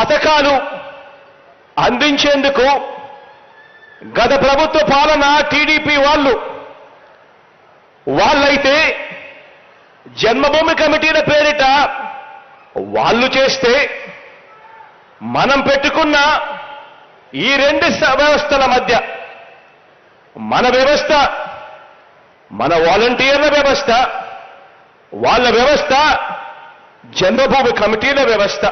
పథకాలు అందించేందుకు గత ప్రభుత్వ పాలన టీడీపీ వాళ్ళు వాళ్ళైతే జన్మభూమి కమిటీల పేరిట వాళ్ళు చేస్తే మనం పెట్టుకున్న ఈ రెండు వ్యవస్థల మధ్య మన వ్యవస్థ మన వాలంటీర్ల వ్యవస్థ వాళ్ళ వ్యవస్థ జన్మభూమి కమిటీల వ్యవస్థ.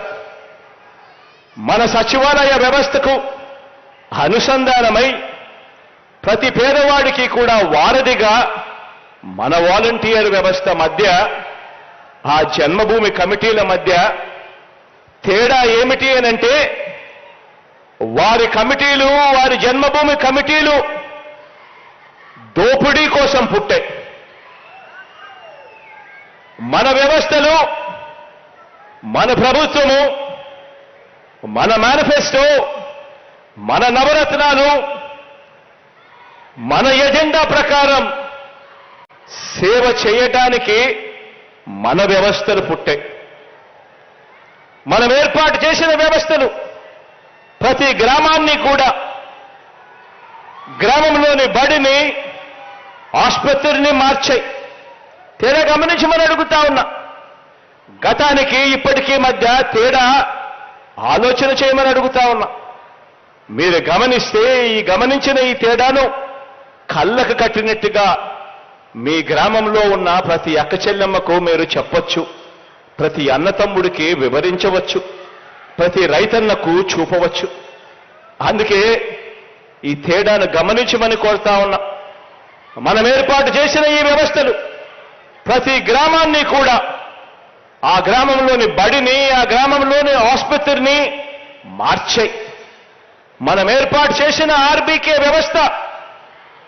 మన సచివాలయ వ్యవస్థకు అనుసంధానమై ప్రతి పేదవాడికి కూడా వారధిగా మన వాలంటీర్ వ్యవస్థ మధ్య ఆ జన్మభూమి కమిటీల మధ్య తేడా ఏమిటి అనంటే వారి కమిటీలు వారి జన్మభూమి కమిటీలు దోపిడీ కోసం పుట్టాయి మన వ్యవస్థలు మన ప్రభుత్వము మన మేనిఫెస్టో మన నవరత్నాలు మన ఎజెండా ప్రకారం సేవ చేయటానికి మన వ్యవస్థలు పుట్టాయి మనం ఏర్పాటు చేసిన వ్యవస్థలు ప్రతి గ్రామాన్ని కూడా గ్రామంలోని బడిని ఆసుపత్రిని మార్చాయి. తేడా గమనించమని అడుగుతా ఉన్నా గతానికి ఇప్పటికీ మధ్య తేడా ఆలోచన చేయమని అడుగుతా ఉన్నా. మీరు గమనిస్తే ఈ గమనించిన ఈ తేడాను కళ్ళకు కట్టినట్టుగా మీ గ్రామంలో ఉన్న ప్రతి అక్క చెల్లెమ్మకు మీరు చెప్పొచ్చు. ప్రతి అన్నతమ్ముడికి వివరించవచ్చు. ప్రతి రైతన్నకు చూపవచ్చు. అందుకే ఈ తేడాను గమనించమని కోరుతా ఉన్నా. మనం ఏర్పాటు చేసిన ఈ వ్యవస్థలు ప్రతి గ్రామాన్ని కూడా ఆ గ్రామంలోని బడిని ఆ గ్రామంలోని ఆసుపత్రిని మార్చాయి. మనం ఏర్పాటు చేసిన ఆర్బీకే వ్యవస్థ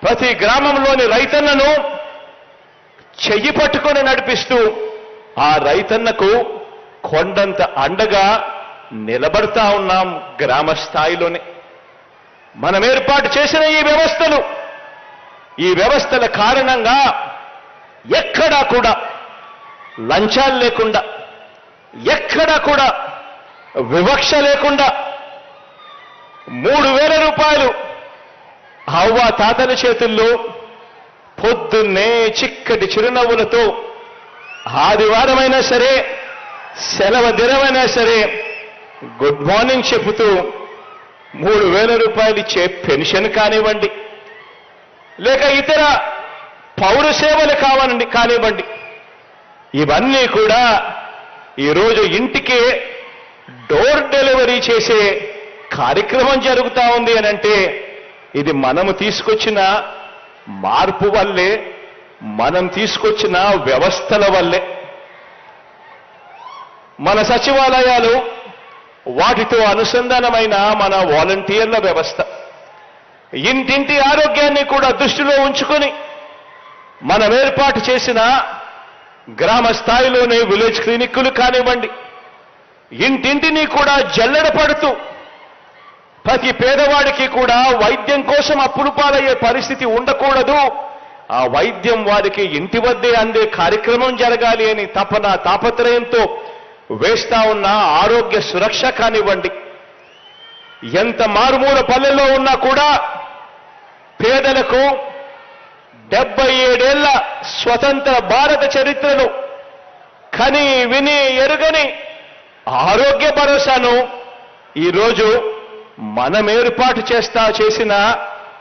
ప్రతి గ్రామంలోని రైతన్నను చెయ్యి పట్టుకొని నడిపిస్తూ ఆ రైతన్నకు కొండంత అండగా నిలబడతా ఉన్నాం గ్రామ స్థాయిలోనే మనం ఏర్పాటు చేసిన ఈ వ్యవస్థలు ఈ వ్యవస్థల కారణంగా ఎక్కడా కూడా లంచాలు లేకుండా ఎక్కడా కూడా వివక్ష లేకుండా మూడు వేల రూపాయలు అవ్వ తాతల చేతుల్లో పొద్దున్నే చిక్కటి చిరునవ్వులతో ఆదివారమైనా సరే సెలవు దినమైనా సరే గుడ్ మార్నింగ్ చెబుతూ మూడు వేల రూపాయలు ఇచ్చే పెన్షన్ కానివ్వండి లేక ఇతర పౌర సేవలు కావాలండి కానివ్వండి ఇవన్నీ కూడా ఈరోజు ఇంటికి డోర్ డెలివరీ చేసే కార్యక్రమం జరుగుతూ ఉంది అని అంటే ఇది మనము తీసుకొచ్చిన మార్పు వల్లే మనం తీసుకొచ్చిన వ్యవస్థల వల్లే. మన సచివాలయాలు వాటితో అనుసంధానమైన మన వాలంటీర్ల వ్యవస్థ. ఇంటింటి ఆరోగ్యాన్ని కూడా దృష్టిలో ఉంచుకొని మనం ఏర్పాటు చేసిన గ్రామ స్థాయిలోనే విలేజ్ క్లినిక్కులు కానివ్వండి ఇంటింటిని కూడా జల్లెడ పడుతూ ప్రతి పేదవాడికి కూడా వైద్యం కోసం అప్పులు పాలయ్యే పరిస్థితి ఉండకూడదు. ఆ వైద్యం వారికి ఇంటి వద్దే అందే కార్యక్రమం జరగాలి అని తపన తాపత్రయంతో వేస్తా ఉన్న ఆరోగ్య సురక్ష కానివ్వండి. ఎంత మారుమూల పల్లెల్లో ఉన్నా కూడా పేదలకు డెబ్బై ఏడేళ్ళ స్వతంత్ర భారత చరిత్రను కని విని ఎరుగని ఆరోగ్య భరోసాను ఈరోజు మనం ఏర్పాటు చేస్తా చేసిన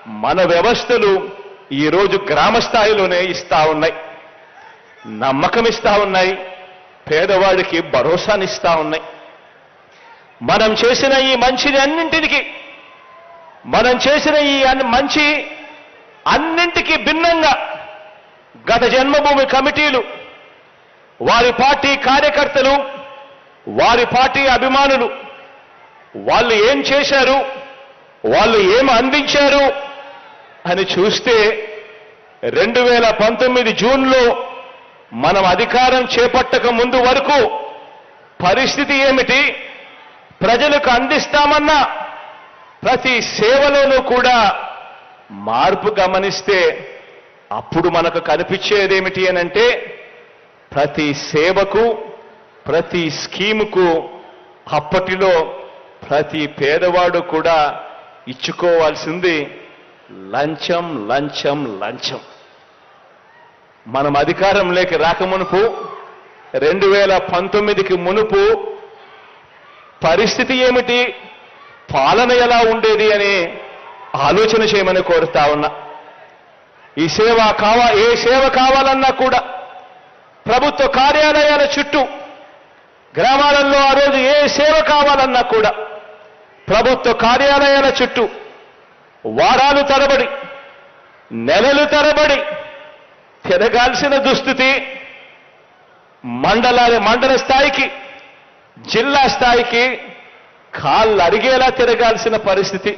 మన వ్యవస్థలు ఈరోజు గ్రామ స్థాయిలోనే ఇస్తా ఉన్నాయి. నమ్మకం ఇస్తా ఉన్నాయి. పేదవాడికి భరోసానిస్తా ఉన్నాయి. మనం చేసిన ఈ మంచిని అన్నింటికి మనం చేసిన ఈ మంచి అన్నింటికి భిన్నంగా గత జన్మభూమి కమిటీలు వారి పార్టీ కార్యకర్తలు వారి పార్టీ అభిమానులు వాళ్ళు ఏం చేశారు వాళ్ళు ఏం అందించారు అని చూస్తే రెండు వేల పంతొమ్మిది జూన్లో మనం అధికారం చేపట్టక ముందు వరకు పరిస్థితి ఏమిటి? ప్రజలకు అందిస్తామన్న ప్రతి సేవలోనూ కూడా మార్పు గమనిస్తే అప్పుడు మనకు కనిపించేదేమిటి అనంటే ప్రతి సేవకు ప్రతి స్కీముకు అప్పటిలో ప్రతి పేదవాడు కూడా ఇచ్చుకోవాల్సింది లంచం లంచం లంచం. మనం అధికారంలోకి రాకమునుపు రెండు వేల పంతొమ్మిదికి మునుపు పరిస్థితి ఏమిటి? పాలన ఎలా ఉండేది అని ఆలోచన చేయమని కోరుతా ఉన్నా. ఈ సేవ కావా ఏ సేవ కావాలన్నా కూడా ప్రభుత్వ కార్యాలయాల చుట్టూ గ్రామాలలో ఆ రోజు ఏ సేవ కావాలన్నా కూడా ప్రభుత్వ కార్యాలయాల చుట్టూ వారాలు తరబడి నెలలు తరబడి తిరగాల్సిన దుస్థితి మండల మండల స్థాయికి జిల్లా స్థాయికి కాళ్ళు అరిగేలా తిరగాల్సిన పరిస్థితి.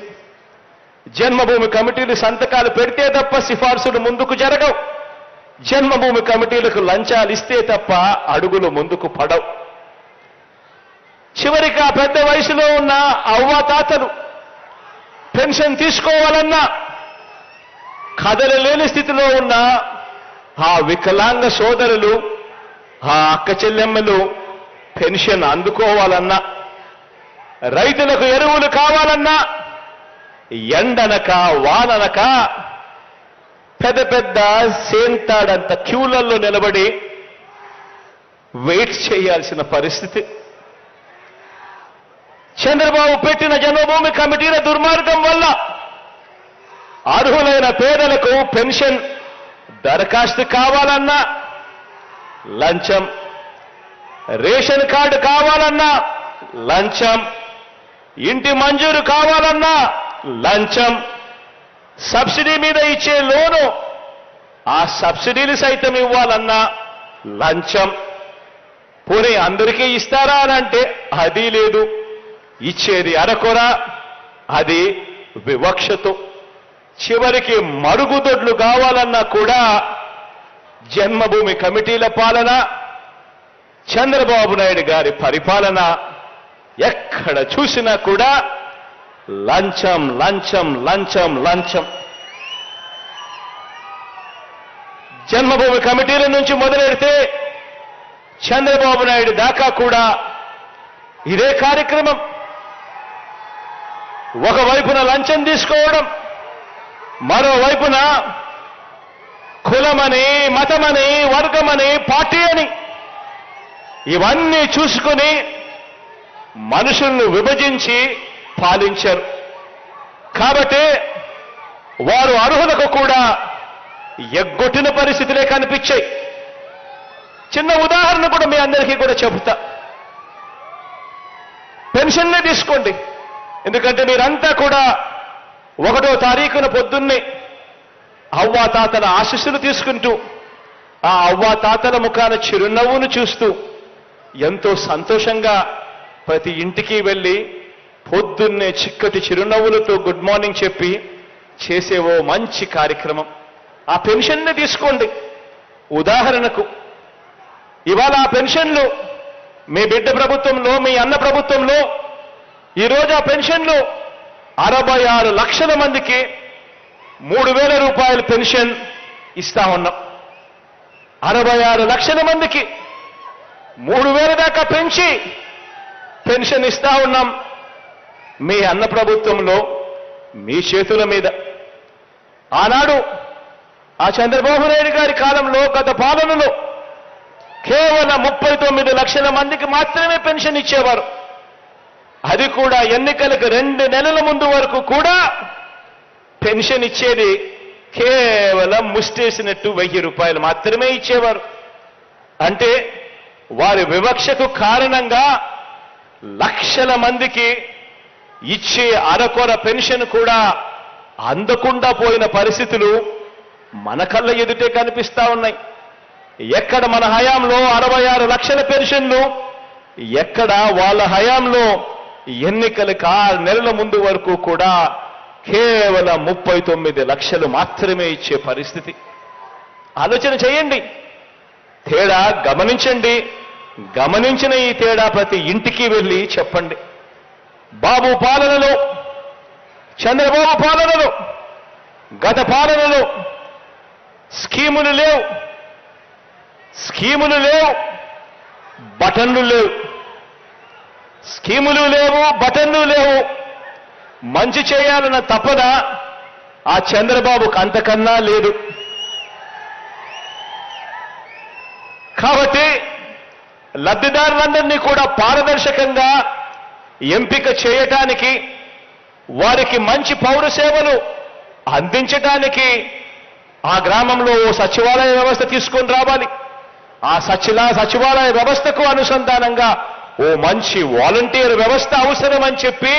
జన్మభూమి కమిటీలు సంతకాలు పెడితే తప్ప సిఫార్సులు ముందుకు జరగవు. జన్మభూమి కమిటీలకు లంచాలు ఇస్తే తప్ప అడుగులు ముందుకు పడవు. చివరికి ఆ పెద్ద వయసులో ఉన్న అవ్వాతాతలు పెన్షన్ తీసుకోవాలన్నా కదలలేని స్థితిలో ఉన్న ఆ వికలాంగ సోదరులు ఆ అక్క చెల్లెమ్మలు పెన్షన్ అందుకోవాలన్నా రైతులకు ఎరువులు కావాలన్నా ఎండనక వాననక పెద్ద పెద్ద సేంతాడంత క్యూలలో నిలబడి వెయిట్ చేయాల్సిన పరిస్థితి. చంద్రబాబు పెట్టిన జన్మభూమి కమిటీల దుర్మార్గం వల్ల అర్హులైన పేదలకు పెన్షన్ దరఖాస్తు కావాలన్నా లంచం రేషన్ కార్డు కావాలన్నా లంచం ఇంటి మంజూరు కావాలన్నా లంచం సబ్సిడీ మీద ఇచ్చే లోను ఆ సబ్సిడీలు సైతం ఇవ్వాలన్నా లంచం. పోనీ అందరికీ ఇస్తారా అని అంటే అది లేదు. ఇచ్చేది అరకొర అది వివక్షతో. చివరికి మరుగుదొడ్లు కావాలన్నా కూడా జన్మభూమి కమిటీల పాలన చంద్రబాబు నాయుడు గారి పరిపాలన ఎక్కడ చూసినా కూడా లంచం లంచం లంచం లంచం. జన్మభూమి కమిటీల నుంచి మొదలెడితే చంద్రబాబు నాయుడు దాకా కూడా ఇదే కార్యక్రమం. ఒకవైపున లంచం తీసుకోవడం మరోవైపున కులమని మతమని వర్గమని పార్టీ అని ఇవన్నీ చూసుకుని మనుషుల్ని విభజించి పాలించారు. కాబట్టి వారు అర్హులకు కూడా ఎగ్గొట్టిన పరిస్థితులే కనిపించాయి. చిన్న ఉదాహరణ కూడా మీ అందరికీ కూడా చెబుతా. పెన్షన్నే తీసుకోండి. ఎందుకంటే మీరంతా కూడా ఒకటో తారీఖున పొద్దున్నే అవ్వా తాతల ఆశీస్సులు తీసుకుంటూ ఆ అవ్వా తాతల ముఖాన చిరునవ్వును చూస్తూ ఎంతో సంతోషంగా ప్రతి ఇంటికి వెళ్ళి పొద్దున్నే చిక్కటి చిరునవ్వులతో గుడ్ మార్నింగ్ చెప్పి చేసే ఓ మంచి కార్యక్రమం. ఆ పెన్షన్ని తీసుకోండి. ఉదాహరణకు ఇవాళ ఆ పెన్షన్లు మీ బిడ్డ ప్రభుత్వంలో మీ అన్న ప్రభుత్వంలో ఈరోజు ఆ పెన్షన్లు అరవై ఆరు లక్షల మందికి మూడు వేల రూపాయల పెన్షన్ ఇస్తా ఉన్నాం. అరవై ఆరు లక్షల మందికి మూడు వేల దాకా పెంచి పెన్షన్ ఇస్తా ఉన్నాం. మీ అన్న ప్రభుత్వంలో మీ చేతుల మీద. ఆనాడు ఆ చంద్రబాబు నాయుడు గారి కాలంలో గత పాలనలో కేవలం ముప్పై తొమ్మిది లక్షల మందికి మాత్రమే పెన్షన్ ఇచ్చేవారు. అది కూడా ఎన్నికలకు రెండు నెలల ముందు వరకు కూడా పెన్షన్ ఇచ్చేది కేవలం ముష్టేసినట్టు వెయ్యి రూపాయలు మాత్రమే ఇచ్చేవారు. అంటే వారి వివక్షకు కారణంగా లక్షల మందికి ఇచ్చే అరకొర పెన్షన్ కూడా అందకుండా పోయిన పరిస్థితులు మన కళ్ళ ఎదుటే కనిపిస్తా ఉన్నాయి. ఎక్కడ మన హయాంలో అరవై ఆరు లక్షల పెన్షన్లు ఎక్కడ వాళ్ళ హయాంలో ఎన్నికలకు ఆరు నెలల ముందు వరకు కూడా కేవలం ముప్పై తొమ్మిది లక్షలు మాత్రమే ఇచ్చే పరిస్థితి. ఆలోచన చేయండి. తేడా గమనించండి. గమనించిన ఈ తేడా ప్రతి ఇంటికి వెళ్ళి చెప్పండి. బాబు పాలనలో చంద్రబాబు పాలనలో గత పాలనలో స్కీములు లేవు. స్కీములు లేవు బటన్లు లేవు. స్కీములు లేవు బటన్లు లేవు. మంచి చేయాలన్న తపన ఆ చంద్రబాబుకు అంతకన్నా లేదు. కాబట్టి లబ్ధిదారులందరినీ కూడా పారదర్శకంగా ఎంపిక చేయటానికి వారికి మంచి పౌర సేవలు అందించటానికి ఆ గ్రామంలో ఓ సచివాలయ వ్యవస్థ తీసుకొని రావాలి. ఆ సచిలా సచివాలయ వ్యవస్థకు అనుసంధానంగా ఓ మంచి వాలంటీర్ వ్యవస్థ అవసరమని చెప్పి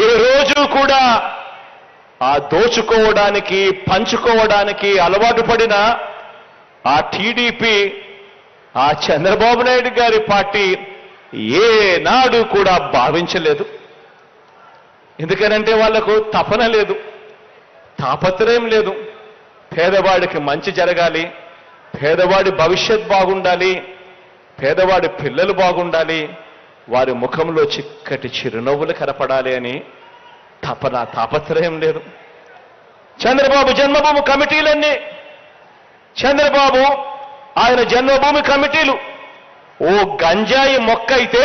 ఏ రోజు కూడా ఆ దోచుకోవడానికి పంచుకోవడానికి అలవాటు పడిన ఆ టీడీపీ ఆ చంద్రబాబు నాయుడు గారి పార్టీ ఏనాడు కూడా భావించలేదు. ఎందుకనంటే వాళ్ళకు తపన లేదు తాపత్రయం లేదు. పేదవాడికి మంచి జరగాలి పేదవాడి భవిష్యత్ బాగుండాలి పేదవాడి పిల్లలు బాగుండాలి వారి ముఖంలో చిక్కటి చిరునవ్వులు కనపడాలి అని తపన తాపత్రయం లేదు. చంద్రబాబు జన్మభూమి కమిటీలన్నీ చంద్రబాబు ఆయన జన్మభూమి కమిటీలు ఓ గంజాయి మొక్క అయితే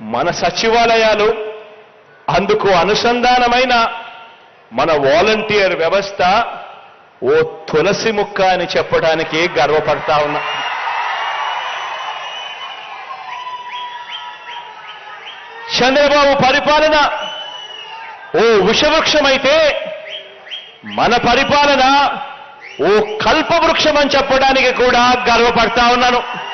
మన సచివాలయాలు అందుకు అనుసంధానమైన మన వాలంటీర్ వ్యవస్థ ఓ తులసి ముక్క అని చెప్పడానికి గర్వపడతా ఉన్నా. చంద్రబాబు పరిపాలన ఓ విషవృక్షమైతే మన పరిపాలన ఓ కల్పవృక్షం అని చెప్పడానికి కూడా గర్వపడతా ఉన్నాను.